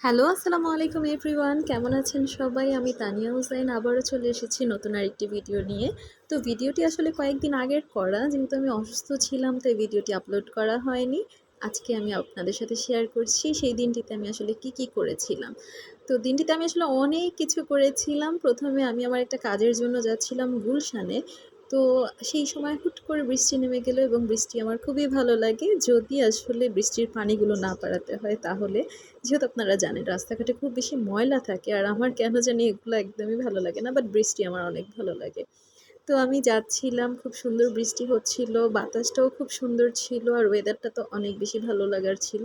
Hello, আসসালামু আলাইকুম everyone. কেমন আছেন সবাই? আমি তানিয়া হুসাইন। আবারও চলে এসেছি নতুন আরেকটি ভিডিও নিয়ে। তো ভিডিওটি আসলে কয়েকদিন আগের করা, যেহেতু আমি অসুস্থ ছিলাম তো এই ভিডিওটি আপলোড করা হয়নি। আজকে আমি আপনাদের সাথে শেয়ার করছি। সেই দিনটিতে আমি আসলে কি কি করেছিলাম। তো দিনটিতে আমি আসলে অনেক কিছু করেছিলাম। প্রথমে আমি আমার একটা কাজের জন্য যাচ্ছিলাম গুলশানে। তো সেই সময় হুট করে বৃষ্টি নেমে গেলো এবং বৃষ্টি আমার খুবই ভালো লাগে। যদি আসলে বৃষ্টির পানিগুলো না পাড়াতে হয় তাহলে, যেহেতু আপনারা জানেন রাস্তাঘাটে খুব বেশি ময়লা থাকে আর আমার কেন জানি এগুলো একদমই ভালো লাগে না বাট বৃষ্টি আমার অনেক ভালো লাগে। তো আমি যাচ্ছিলাম, খুব সুন্দর বৃষ্টি হচ্ছিল, বাতাসটাও খুব সুন্দর ছিল আর ওয়েদারটা তো অনেক বেশি ভালো লাগার ছিল।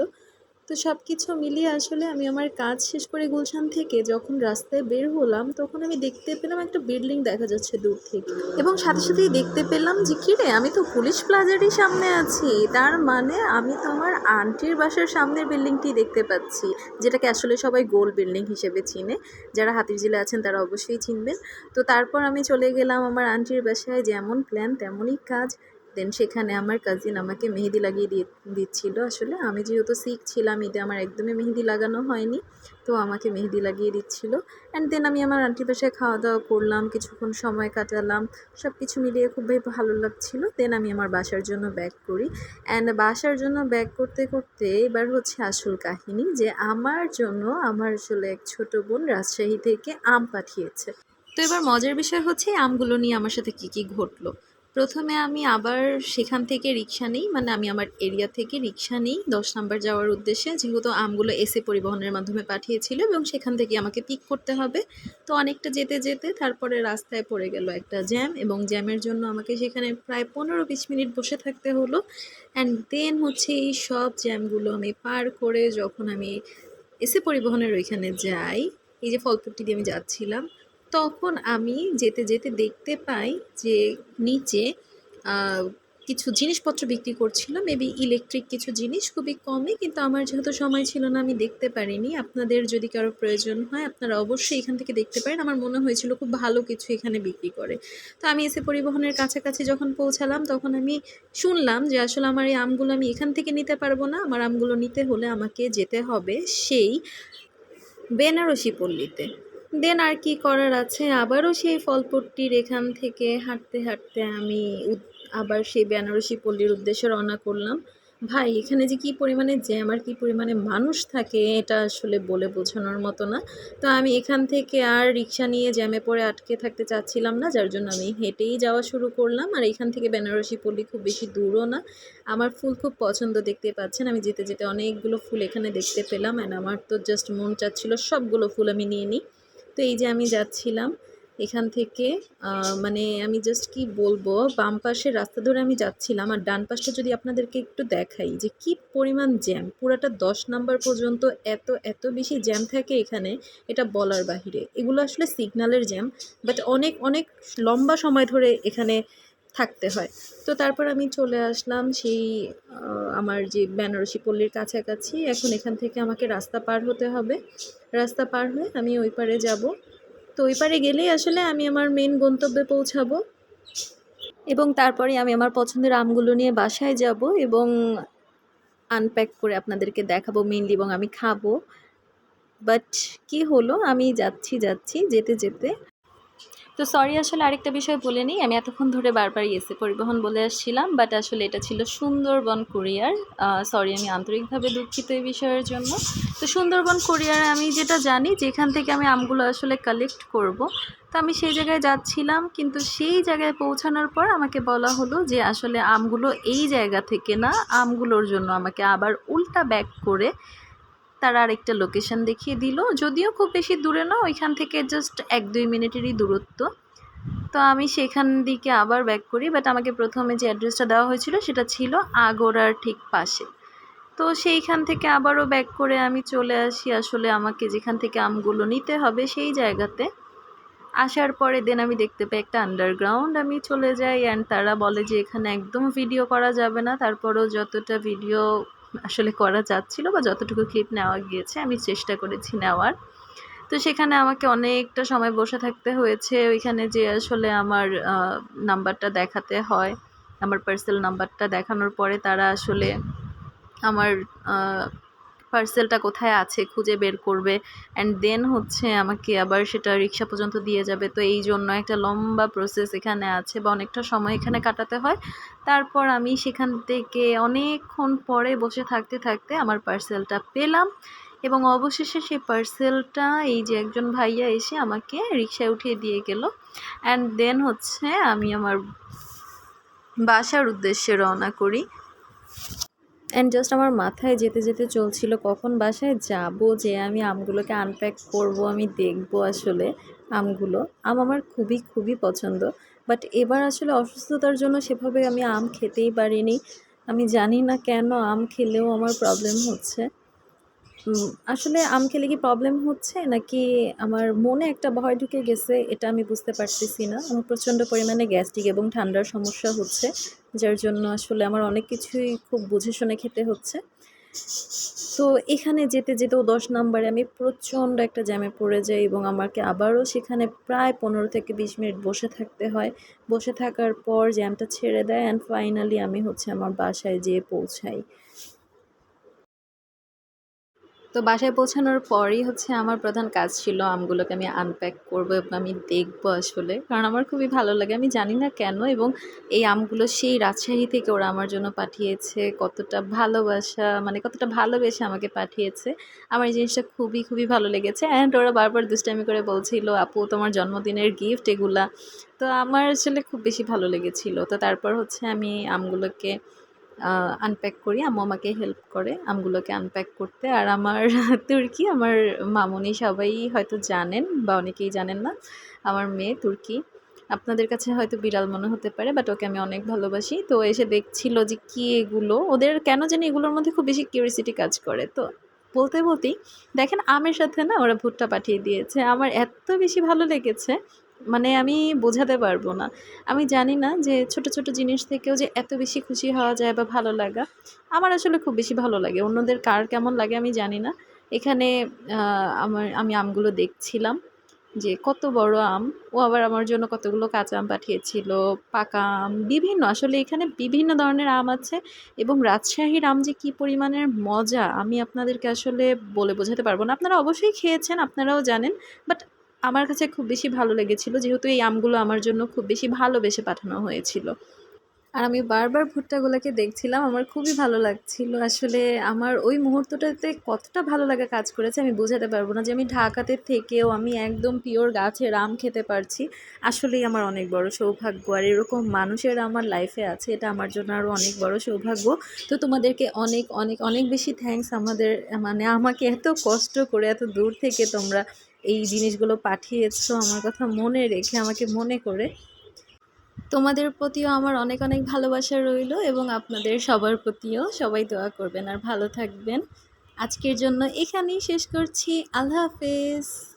তো সব কিছু মিলিয়ে আসলে আমি আমার কাজ শেষ করে গুলশান থেকে যখন রাস্তায় বের হলাম, তখন আমি দেখতে পেলাম একটা বিল্ডিং দেখা যাচ্ছে দূর থেকে। এবং সাথে সাথেই দেখতে পেলাম যে, কী রে, আমি তো পুলিশ প্লাজারই সামনে আছি। তার মানে আমি তো আমার আন্টির বাসার সামনের বিল্ডিংটি দেখতে পাচ্ছি, যেটাকে আসলে সবাই গোল বিল্ডিং হিসেবে চিনে। যারা হাতির জিলে আছেন, তারা অবশ্যই চিনবেন। তো তারপর আমি চলে গেলাম আমার আন্টির বাসায়। যেমন প্ল্যান তেমনই কাজ। দেন সেখানে আমার কাজিন আমাকে মেহেদি লাগিয়ে দিয়ে, দিচ্ছিল। আসলে আমি যেহেতু সিক ছিলাম ঈদে আমার একদমই মেহেদি লাগানো হয়নি, তো আমাকে মেহেদি লাগিয়ে দিচ্ছিল। অ্যান্ড দেন আমি আমার আন্টির বাসায় খাওয়া দাওয়া করলাম, কিছুক্ষণ সময় কাটালাম সব কিছু মিলিয়ে খুবই ভালো লাগছিল। দেন আমি আমার বাসার জন্য ব্যাক করি। অ্যান্ড বাসার জন্য ব্যাক করতে করতে এবার হচ্ছে আসল কাহিনী যে আমার জন্য আমার আসলে এক ছোট বোন রাজশাহী থেকে আম পাঠিয়েছে। তো এবার মজার বিষয় হচ্ছে আমগুলো নিয়ে আমার সাথে কী কী ঘটলো। প্রথমে আমি আবার সেখান থেকে রিক্সা নিই মানে আমি আমার এরিয়া থেকে রিক্সা নিই। দশ নাম্বার যাওয়ার উদ্দেশ্যে যেহেতু আমগুলো এসে পরিবহনের মাধ্যমে পাঠিয়েছিল এবং সেখান থেকে আমাকে পিক করতে হবে। তো অনেকটা যেতে যেতে তারপরে রাস্তায় পড়ে গেল একটা জ্যাম এবং জ্যামের জন্য আমাকে সেখানে প্রায় পনেরো বিশ মিনিট বসে থাকতে হলো। অ্যান্ড দেন হচ্ছে এই সব জ্যামগুলো আমি পার করে যখন আমি এসে পরিবহনের ওইখানে যাই, এই যে ফলপুরটি দিয়ে আমি যাচ্ছিলাম তখন আমি যেতে যেতে দেখতে পাই যে নিচে কিছু জিনিসপত্র বিক্রি করছিল মেবি ইলেকট্রিক কিছু জিনিস খুবই কমে কিন্তু আমার যেহেতু সময় ছিল না, আমি দেখতে পারিনি। আপনাদের যদি কারও প্রয়োজন হয়, আপনারা অবশ্যই এখান থেকে দেখতে পারেন। আমার মনে হয়েছিল খুব ভালো কিছু এখানে বিক্রি করে। তো আমি এসে পরিবহনের কাছাকাছি যখন পৌঁছালাম, তখন আমি শুনলাম যে আসলে আমার এই আমগুলো আমি এখান থেকে নিতে পারব না। আমার আমগুলো নিতে হলে আমাকে যেতে হবে সেই বেনারসি পল্লীতে। দেন আর কি করার আছে। আবারও সেই ফলপট্টির এখান থেকে হাঁটতে হাঁটতে আমি আবার সেই বেনারসি পল্লীর উদ্দেশ্যে রওনা করলাম। ভাই, এখানে যে কী পরিমাণে জ্যাম আর কী পরিমাণে মানুষ থাকে, এটা আসলে বলে বোঝানোর মতো না। তো আমি এখান থেকে আর রিক্সা নিয়ে জ্যামে পড়ে আটকে থাকতে চাচ্ছিলাম না, যার জন্য আমি হেঁটেই যাওয়া শুরু করলাম। আর এখান থেকে বেনারসি পল্লী খুব বেশি দূরও না। আমার ফুল খুব পছন্দ, দেখতে পাচ্ছেন? আমি যেতে যেতে অনেকগুলো ফুল এখানে দেখতে পেলাম। অ্যান্ড আমার তো জাস্ট মন চাচ্ছিলো সবগুলো ফুল আমি নিয়ে নিই। এই যে আমি যাচ্ছিলাম, এখান থেকে মানে আমি জাস্ট কি বলব, বাম পাশের রাস্তা ধরে আমি যাচ্ছিলাম আর ডান পাশটা যদি আপনাদেরকে একটু দেখাই যে কি পরিমাণ জ্যাম পুরাটা দশ নাম্বার পর্যন্ত এত এত বেশি জ্যাম থাকে এখানে, এটা বলার বাহিরে। এগুলো আসলে সিগনালের জ্যাম বাট অনেক অনেক লম্বা সময় ধরে এখানে থাকতে হয়। তো তারপর আমি চলে আসলাম সেই আমার যে বেনারসি পল্লীর কাছাকাছি। এখন এখান থেকে আমাকে রাস্তা পার হতে হবে। রাস্তা পার হয়ে আমি ওই পারে যাব। তো ওই পারে গেলেই আসলে আমি আমার মেন গন্তব্যে পৌঁছাবো। এবং তারপরে আমি আমার পছন্দের আমগুলো নিয়ে বাসায় যাব এবং আনপ্যাক করে আপনাদেরকে দেখাবো মেনলি এবং আমি খাব। বাট কি হলো? আমি যাচ্ছি যাচ্ছি যেতে যেতে তো সরি আসলে আরেকটা বিষয় বলে নিই। আমি এতক্ষণ ধরে বারবার এসে পরিবহন বলে আসছিলাম বাট আসলে এটা ছিল সুন্দরবন কুরিয়ার সরি আমি আন্তরিকভাবে দুঃখিত এই বিষয়ের জন্য। তো সুন্দরবন কুরিয়ার আমি যেটা জানি, যেখান থেকে আমি আমগুলো আসলে কালেক্ট করব, তো আমি সেই জায়গায় যাচ্ছিলাম, কিন্তু সেই জায়গায় পৌঁছানোর পর আমাকে বলা হলো যে আসলে আমগুলো এই জায়গা থেকে না, আমগুলোর জন্য আমাকে আবার উল্টা ব্যাক করে তারা আরেকটা লোকেশন দেখিয়ে দিল। যদিও খুব বেশি দূরে না, ওইখান থেকে জাস্ট এক দুই মিনিটেরই দূরত্ব। তো আমি সেখান দিকে আবার ব্যাক করি বাট আমাকে প্রথমে যে অ্যাড্রেসটা দেওয়া হয়েছিল সেটা ছিল আগোড়ার ঠিক পাশে। তো সেইখান থেকে আবারও ব্যাক করে আমি চলে আসি আসলে আমাকে যেখান থেকে আমগুলো নিতে হবে সেই জায়গাতে। আসার পরে দেন আমি দেখতে পাই একটা আন্ডারগ্রাউন্ড আমি চলে যাই অ্যান্ড তারা বলে যে এখানে একদম ভিডিও করা যাবে না, তারপরও যতটা ভিডিও আসলে করা যাচ্ছিল বা যতটুকু ক্লিপ নেওয়া গিয়েছে, আমি চেষ্টা করেছি নেওয়ার। তো সেখানে আমাকে অনেকটা সময় বসে থাকতে হয়েছে। ওইখানে যে আসলে আমার নাম্বারটা দেখাতে হয়, আমার পার্সেল নাম্বারটা দেখানোর পরে তারা আসলে আমার পার্সেলটা কোথায় আছে খুঁজে বের করবে। অ্যান্ড দেন হচ্ছে আমাকে আবার সেটা রিক্সা পর্যন্ত দিয়ে যাবে। তো এই জন্য একটা লম্বা প্রসেস এখানে আছে বা অনেকটা সময় এখানে কাটাতে হয়। তারপর আমি সেখান থেকে অনেকক্ষণ পরে বসে থাকতে থাকতে আমার পার্সেলটা পেলাম। এবং অবশেষে সেই পার্সেলটা এই যে একজন ভাইয়া এসে আমাকে রিক্সায় উঠিয়ে দিয়ে গেল। অ্যান্ড দেন হচ্ছে আমি আমার বাসার উদ্দেশ্যে রওনা করি। অ্যান্ড জাস্ট আমার মাথায় যেতে যেতে চলছিল কখন বাসায় যাব যে আমি আমগুলোকে আনপ্যাক করব, আমি দেখব আসলে আমগুলো। আম আমার খুবই খুবই পছন্দ। বাট এবার আসলে অসুস্থতার জন্য সেভাবে আমি আম খেতেই পারিনি। আমি জানি না কেন আম খেলেও আমার প্রবলেম হচ্ছে। আসলে আম খেলে কি প্রবলেম হচ্ছে? নাকি আমার মনে একটা ভয় ঢুকে গেছে, এটা আমি বুঝতে পারতেছি না। আমার প্রচণ্ড পরিমাণে গ্যাস্ট্রিক এবং ঠান্ডার সমস্যা হচ্ছে, যার জন্য আসলে আমার অনেক কিছুই খুব বুঝে শুনে খেতে হচ্ছে। তো এখানে যেতে যেতেও দশ নম্বরে আমি প্রচণ্ড একটা জ্যামে পড়ে যাই এবং আমাকে আবারও সেখানে প্রায় পনেরো থেকে বিশ মিনিট বসে থাকতে হয়। বসে থাকার পর জ্যামটা ছেড়ে দেয় অ্যান্ড ফাইনালি আমি হচ্ছে আমার বাসায় যেয়ে পৌঁছাই। তো বাসায় পৌঁছানোর পরই হচ্ছে আমার প্রধান কাজ ছিল আমগুলোকে আমি আনপ্যাক করব এবং আমি দেখব আসলে। কারণ আমার খুবই ভালো লাগে। আমি জানি না কেন এবং এই আমগুলো সেই রাজশাহী থেকে ওরা আমার জন্য পাঠিয়েছে। কতটা ভালোবাসা মানে কতটা ভালোবেসে আমাকে পাঠিয়েছে। আমার এই জিনিসটা খুবই খুবই ভালো লেগেছে। অ্যান্ড ওরা বারবার দুষ্টামি করে বলছিল, আপু, তোমার জন্মদিনের গিফট এগুলা। তো আমার আসলে খুব বেশি ভালো লেগেছিল। তো তারপর হচ্ছে আমি আমগুলোকে আনপ্যাক করি। আম্মু আমাকে হেল্প করে আমগুলোকে আনপ্যাক করতে। আর আমার তুর্কি, আমার মামুনি সবাই হয়তো জানেন বা অনেকেই জানেন না। আমার মেয়ে তুর্কি। আপনাদের কাছে হয়তো বিড়াল মনে হতে পারে বাট ওকে আমি অনেক ভালোবাসি। তো এসে দেখছিল যে কী এগুলো। ওদের কেন জানি এগুলোর মধ্যে খুব বেশি কিউরিসিটি কাজ করে। তো বলতে বলতেই দেখেন আমের সাথে না ওরা ভুট্টা পাঠিয়ে দিয়েছে। আমার এত বেশি ভালো লেগেছে। মানে আমি বোঝাতে পারব না। আমি জানি না যে ছোট ছোট জিনিস থেকেও যে এত বেশি খুশি হওয়া যায় বা ভালো লাগা, আমার আসলে খুব বেশি ভালো লাগে। অন্যদের কার কেমন লাগে আমি জানি না। এখানে আমার, আমি আমগুলো দেখছিলাম যে কত বড় আম, ও আবার আমার জন্য কতগুলো কাঁচা আম পাঠিয়েছিল, পাকা আম, বিভিন্ন, আসলে এখানে বিভিন্ন ধরনের আম আছে এবং রাজশাহীর আম যে কী পরিমাণের মজা, আমি আপনাদেরকে আসলে বলে বোঝাতে পারব না। আপনারা অবশ্যই খেয়েছেন, আপনারাও জানেন বাট আমার কাছে খুব বেশি ভালো লেগেছিল, যেহেতু এই আমগুলো আমার জন্য খুব বেশি ভালোবেসে পাঠানো হয়েছিল। আর আমি বারবার ভুট্টাগুলোকে দেখছিলাম, আমার খুবই ভালো লাগছিল। আসলে আমার ওই মুহূর্তটাতে কতটা ভালো লাগা কাজ করেছে আমি বোঝাতে পারব না যে আমি ঢাকাতে থেকেও আমি একদম পিওর গাছের আম খেতে পারছি। আসলেই আমার অনেক বড় সৌভাগ্য, আর এরকম মানুষের আমার লাইফে আছে, এটা আমার জন্য আরও অনেক বড় সৌভাগ্য। তো তোমাদেরকে অনেক অনেক অনেক বেশি থ্যাঙ্কস আমাদের মানে আমাকে এত কষ্ট করে এত দূর থেকে তোমরা এই জিনিসগুলো পাঠিয়েছো আমার কথা মনে রেখে, আমাকে মনে করে। তোমাদের প্রতিও আমার অনেক অনেক ভালোবাসা রইল এবং আপনাদের সবার প্রতিও সবাই দোয়া করবেন আর ভালো থাকবেন। আজকের জন্য এখানেই শেষ করছি। আল্লাহ হাফেজ।